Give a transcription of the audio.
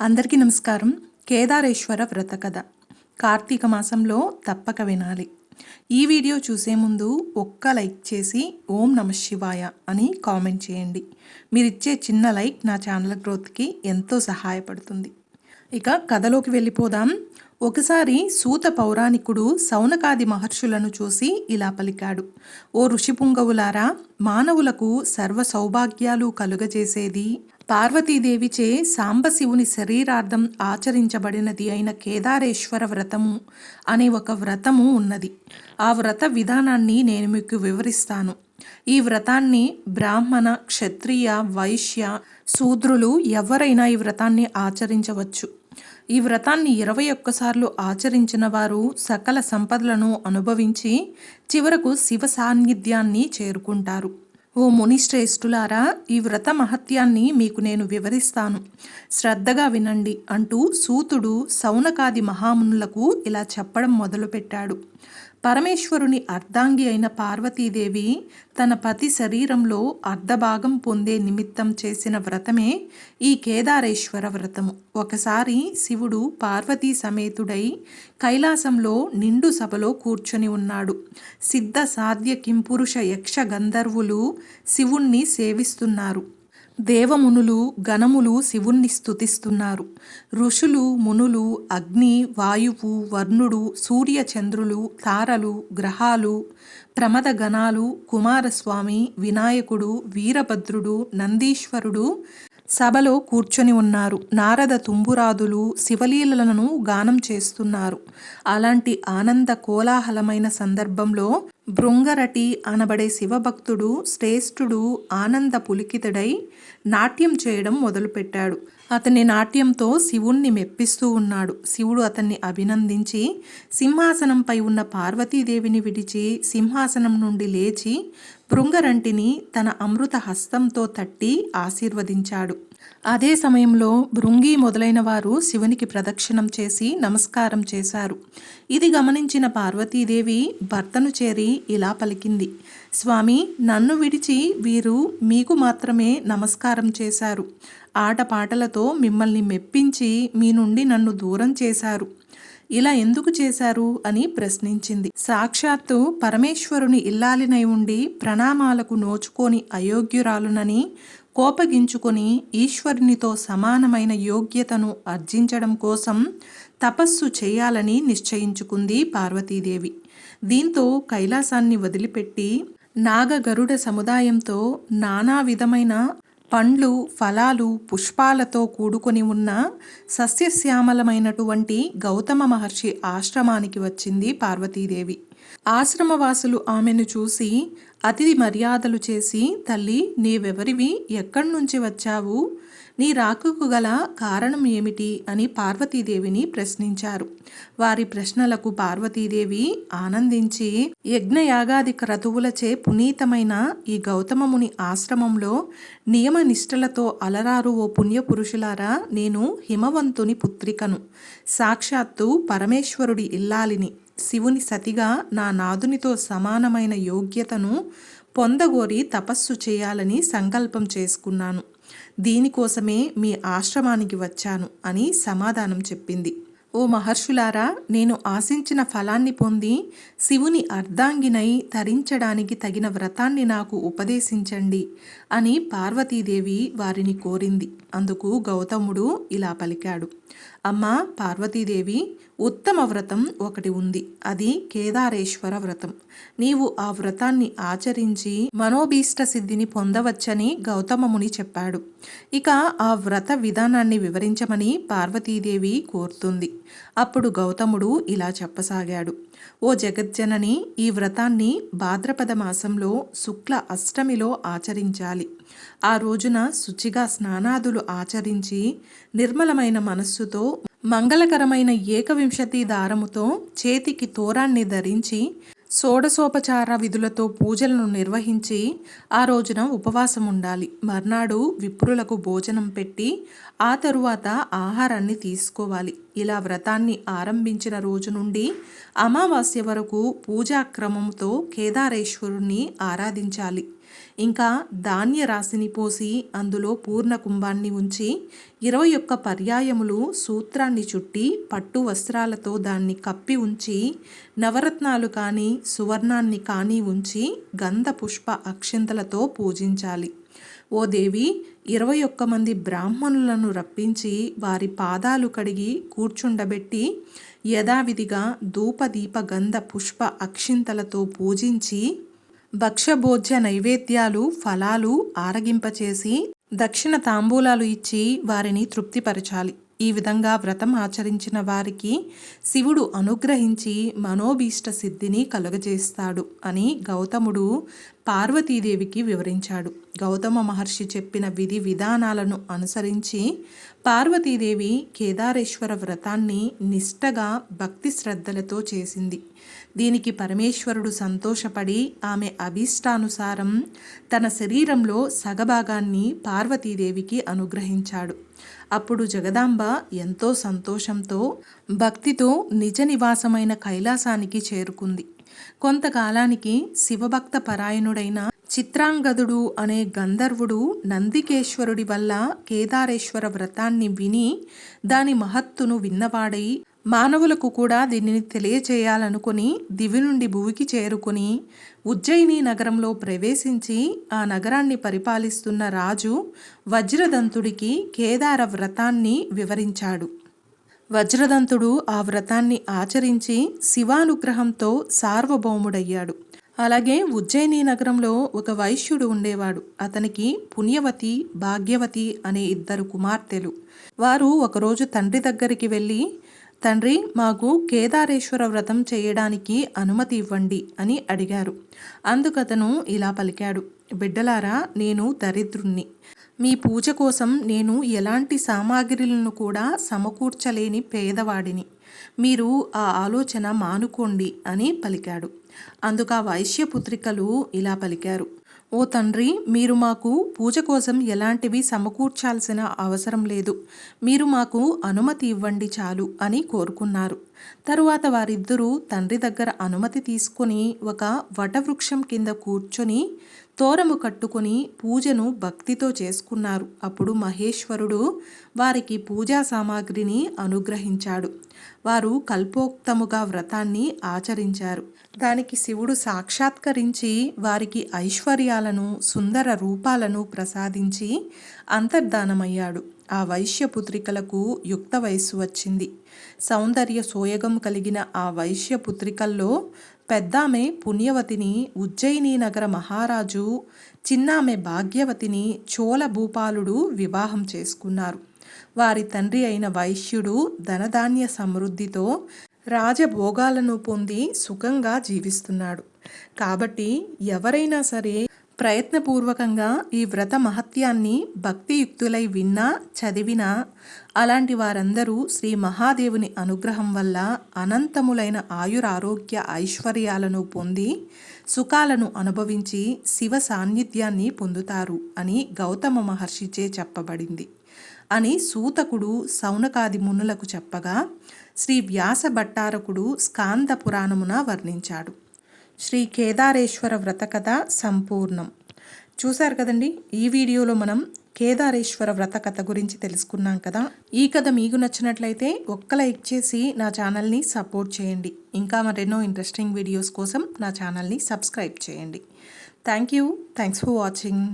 అందరికీ నమస్కారం. కేదారేశ్వర వ్రత కథ. కార్తీక మాసంలో తప్పక వినాలి. ఈ వీడియో చూసే ముందు ఒక్క లైక్ చేసి ఓం నమ శివాయ అని కామెంట్ చేయండి. మీరు ఇచ్చే చిన్న లైక్ నా ఛానల్ గ్రోత్కి ఎంతో సహాయపడుతుంది. ఇక కథలోకి వెళ్ళిపోదాం. ఒకసారి సూత పౌరాణికుడు సౌనకాది మహర్షులను చూసి ఇలా పలికాడు. ఓ ఋషిపుంగవులారా మానవులకు సర్వ సౌభాగ్యాలు కలుగజేసేది పార్వతీదేవిచే సాంబశివుని శరీరార్థం ఆచరించబడినది అయిన కేదారేశ్వర వ్రతము అనే ఒక వ్రతము ఉన్నది. ఆ వ్రత విధానాన్ని నేను మీకు వివరిస్తాను. ఈ వ్రతాన్ని బ్రాహ్మణ క్షత్రియ వైశ్య శూద్రులు ఎవరైనా ఈ వ్రతాన్ని ఆచరించవచ్చు. ఈ వ్రతాన్ని ఇరవై ఒక్కసార్లు ఆచరించిన వారు సకల సంపదలను అనుభవించి చివరకు శివ సాన్నిధ్యాన్ని చేరుకుంటారు. ఓ ముని శ్రేష్ఠులారా ఈ వ్రత మహత్యాన్ని మీకు నేను వివరిస్తాను. శ్రద్ధగా వినండి అంటూ సూతుడు సౌనకాది మహామునులకు ఇలా చెప్పడం మొదలుపెట్టాడు. పరమేశ్వరుని అర్ధాంగి అయిన పార్వతీదేవి తన పతి శరీరంలో అర్ధభాగం పొందే నిమిత్తం చేసిన వ్రతమే ఈ కేదారేశ్వర వ్రతము. ఒకసారి శివుడు పార్వతీ సమేతుడై కైలాసంలో నిండు సభలో కూర్చొని ఉన్నాడు. సిద్ధ సాధ్య కింపురుష యక్ష గంధర్వులు శివుణ్ణి సేవిస్తున్నారు. దేవమునులు గణములు శివుణ్ణి స్థుతిస్తున్నారు ఋషులు మునులు అగ్ని వాయువు వర్ణుడు సూర్యచంద్రులు తారలు గ్రహాలు ప్రమద గణాలు కుమారస్వామి వినాయకుడు వీరభద్రుడు నందీశ్వరుడు సభలో కూర్చొని ఉన్నారు. నారద తుంబురాదులు శివలీలలను గానం చేస్తున్నారు. అలాంటి ఆనంద కోలాహలమైన సందర్భంలో భృంగరటి అనబడే శివభక్తుడు శ్రేష్ఠుడు ఆనంద పులికితుడై నాట్యం చేయడం మొదలుపెట్టాడు. అతని నాట్యంతో శివుణ్ణి మెప్పిస్తూ ఉన్నాడు. శివుడు అతన్ని అభినందించి సింహాసనంపై ఉన్న పార్వతీదేవిని విడిచి సింహాసనం నుండి లేచి భృంగరంటిని తన అమృత హస్తంతో తట్టి ఆశీర్వదించాడు. అదే సమయంలో భృంగి మొదలైన వారు శివునికి ప్రదక్షిణం చేసి నమస్కారం చేశారు. ఇది గమనించిన పార్వతీదేవి భర్తను చేరి ఇలా పలికింది. స్వామి నన్ను విడిచి వీరు మీకు మాత్రమే నమస్కారం చేశారు. ఆటపాటలతో మిమ్మల్ని మెప్పించి మీ నుండి నన్ను దూరం చేశారు. ఇలా ఎందుకు చేశారు? అని ప్రశ్నించింది. సాక్షాత్తు పరమేశ్వరుని ఇల్లాలినై ఉండి ప్రణామాలకు నోచుకోని అయోగ్యురాలునని కోపగించుకొని ఈశ్వరునితో సమానమైన యోగ్యతను అర్జించడం కోసం తపస్సు చేయాలని నిశ్చయించుకుంది పార్వతీదేవి. దీంతో కైలాసాన్ని వదిలిపెట్టి నాగగరుడ సముదాయంతో నానా విధమైన పండ్లు ఫలాలు పుష్పాలతో కూడుకొని ఉన్న సస్యశ్యామలమైనటువంటి గౌతమ మహర్షి ఆశ్రమానికి వచ్చింది పార్వతీదేవి. ఆశ్రమవాసులు ఆమెను చూసి అతిథి మర్యాదలు చేసి తల్లి నీవెవరివి? ఎక్కడి నుంచి వచ్చావు? నీ రాకకు గల కారణం ఏమిటి? అని పార్వతీదేవిని ప్రశ్నించారు. వారి ప్రశ్నలకు పార్వతీదేవి ఆనందించి యజ్ఞయాగాది క్రతువులచే పునీతమైన ఈ గౌతమముని ఆశ్రమంలో నియమ నిష్టలతో అలరారు ఓ పుణ్యపురుషులారా నేను హిమవంతుని పుత్రికను. సాక్షాత్తు పరమేశ్వరుడి ఇల్లాలిని. శివుని సతిగా నా నాదునితో సమానమైన యోగ్యతను పొందగోరి తపస్సు చేయాలని సంకల్పం చేసుకున్నాను. దీనికోసమే మీ ఆశ్రమానికి వచ్చాను అని సమాధానం చెప్పింది. ఓ మహర్షులారా నేను ఆశించిన ఫలాన్ని పొంది శివుని అర్ధాంగినై తరించడానికి తగిన వ్రతాన్ని నాకు ఉపదేశించండి అని పార్వతీదేవి వారిని కోరింది. అందుకు గౌతముడు ఇలా పలికాడు. అమ్మా పార్వతీదేవి ఉత్తమ వ్రతం ఒకటి ఉంది. అది కేదారేశ్వర వ్రతం. నీవు ఆ వ్రతాన్ని ఆచరించి మనోభీష్ట సిద్ధిని పొందవచ్చని గౌతమముని చెప్పాడు. ఇక ఆ వ్రత విధానాన్ని వివరించమని పార్వతీదేవి కోరుతుంది. అప్పుడు గౌతముడు ఇలా చెప్పసాగాడు. ఓ జగజ్జనని ఈ వ్రతాన్ని భాద్రపద మాసంలో శుక్ల అష్టమిలో ఆచరించాలి. ఆ రోజున శుచిగా స్నానాదులు ఆచరించి నిర్మలమైన మనస్సుతో మంగళకరమైన ఏకవింశతి దారముతో చేతికి తోరాన్ని ధరించి షోడసోపచార విధులతో పూజలను నిర్వహించి ఆ రోజున ఉపవాసం ఉండాలి మర్నాడు విప్రులకు భోజనం పెట్టి ఆ తరువాత ఆహారాన్ని తీసుకోవాలి. ఇలా వ్రతాన్ని ఆరంభించిన రోజు నుండి అమావాస్య వరకు పూజాక్రమంతో కేదారేశ్వరుణ్ణి ఆరాధించాలి. ఇంకా ధాన్య రాశిని పోసి అందులో పూర్ణ కుంభాన్ని ఉంచి ఇరవై ఒక్క పర్యాయములు సూత్రాన్ని చుట్టి పట్టు వస్త్రాలతో దాన్ని కప్పి ఉంచి నవరత్నాలు కానీ సువర్ణాన్ని కానీ ఉంచి గంధ పుష్ప అక్షింతలతో పూజించాలి. ఓ దేవి ఇరవై ఒక్క మంది బ్రాహ్మణులను రప్పించి వారి పాదాలు కడిగి కూర్చుండబెట్టి యథావిధిగా ధూపదీప గంధ పుష్ప అక్షింతలతో పూజించి భక్ష్యభోజ్య నైవేద్యాలు ఫలాలు ఆరగింపచేసి దక్షిణ తాంబూలాలు ఇచ్చి వారిని తృప్తిపరచాలి. ఈ విధంగా వ్రతం ఆచరించిన వారికి శివుడు అనుగ్రహించి మనోభీష్ట సిద్ధిని కలుగజేస్తాడు అని గౌతముడు పార్వతీదేవికి వివరించాడు. గౌతమ మహర్షి చెప్పిన విధి విధానాలను అనుసరించి పార్వతీదేవి కేదారేశ్వర వ్రతాన్ని నిష్టగా భక్తి శ్రద్ధలతో చేసింది. దీనికి పరమేశ్వరుడు సంతోషపడి ఆమె అభీష్టానుసారం తన శరీరంలో సగభాగాన్ని పార్వతీదేవికి అనుగ్రహించాడు. అప్పుడు జగదాంబ ఎంతో సంతోషంతో భక్తితో నిజ నివాసమైన కైలాసానికి చేరుకుంది. కొంతకాలానికి శివభక్త పరాయణుడైన చిత్రాంగదుడు అనే గంధర్వుడు నందికేశ్వరుడి వల్ల కేదారేశ్వర వ్రతాన్ని విని దాని మహత్తును విన్నవాడై మానవులకు కూడా దీనిని తెలియచేయాలనుకుని దివి నుండి భూమికి చేరుకుని ఉజ్జయిని నగరంలో ప్రవేశించి ఆ నగరాన్ని పరిపాలిస్తున్న రాజు వజ్రదంతుడికి కేదార వ్రతాన్ని వివరించాడు. వజ్రదంతుడు ఆ వ్రతాన్ని ఆచరించి శివానుగ్రహంతో సార్వభౌముడయ్యాడు. అలాగే ఉజ్జయిని నగరంలో ఒక వైశ్యుడు ఉండేవాడు. అతనికి పుణ్యవతి భాగ్యవతి అనే ఇద్దరు కుమార్తెలు. వారు ఒకరోజు తండ్రి దగ్గరికి వెళ్ళి తండ్రి మాకు కేదారేశ్వర వ్రతం చేయడానికి అనుమతి ఇవ్వండి అని అడిగారు. అందుకతను ఇలా పలికాడు. బిడ్డలారా నేను దరిద్రుణ్ణి. మీ పూజ కోసం నేను ఎలాంటి సామాగ్రిలను కూడా సమకూర్చలేని పేదవాడిని. మీరు ఆ ఆలోచన మానుకోండి అని పలికాడు. అందుకు ఆ వైశ్యపుత్రికలు ఇలా పలికారు. ఓ తండ్రి మీరు మాకు పూజ కోసం ఎలాంటివి సమకూర్చాల్సిన అవసరం లేదు. మీరు మాకు అనుమతి ఇవ్వండి చాలు అని కోరుకున్నారు. తరువాత వారిద్దరూ తండ్రి దగ్గర అనుమతి తీసుకుని ఒక వటవృక్షం కింద కూర్చొని తోరము కట్టుకుని పూజను భక్తితో చేసుకున్నారు. అప్పుడు మహేశ్వరుడు వారికి పూజా సామాగ్రిని అనుగ్రహించాడు. వారు కల్పోక్తముగా వ్రతాన్ని ఆచరించారు. దానికి శివుడు సాక్షాత్కరించి వారికి ఐశ్వర్యాలను సుందర రూపాలను ప్రసాదించి అంతర్ధానమయ్యాడు. ఆ వైశ్యపుత్రికలకు యుక్త వయస్సు వచ్చింది. సౌందర్య సోయగం కలిగిన ఆ వైశ్యపుత్రికల్లో పెద్దామె పుణ్యవతిని ఉజ్జయిని నగర మహారాజు చిన్నామె భాగ్యవతిని చోళ భూపాలుడు వివాహం చేసుకున్నారు. వారి తండ్రి అయిన వైశ్యుడు ధనధాన్య సమృద్ధితో రాజభోగాలను పొంది సుఖంగా జీవిస్తున్నాడు. కాబట్టి ఎవరైనా సరే ప్రయత్నపూర్వకంగా ఈ వ్రత మహత్యాన్ని భక్తియుక్తులై విన్నా చదివినా అలాంటి వారందరూ శ్రీ మహాదేవుని అనుగ్రహం వల్ల అనంతములైన ఆయురారోగ్య ఐశ్వర్యాలను పొంది సుఖాలను అనుభవించి శివ సాన్నిధ్యాన్ని పొందుతారు అని గౌతమ మహర్షిచే చెప్పబడింది. అని సూతకుడు సౌనకాది మునులకు చెప్పగా శ్రీ వ్యాస భట్టారకుడు స్కాంద పురాణమున వర్ణించాడు. శ్రీ కేదారేశ్వర వ్రత కథ సంపూర్ణం. చూశారు కదండి? ఈ వీడియోలో మనం కేదారేశ్వర వ్రత కథ గురించి తెలుసుకున్నాం కదా. ఈ కథ మీకు నచ్చినట్లయితే ఒక్క లైక్ చేసి నా ఛానల్ని సపోర్ట్ చేయండి. ఇంకా మరెన్నో ఇంట్రెస్టింగ్ వీడియోస్ కోసం నా ఛానల్ని సబ్స్క్రైబ్ చేయండి. Thank you. Thanks for watching.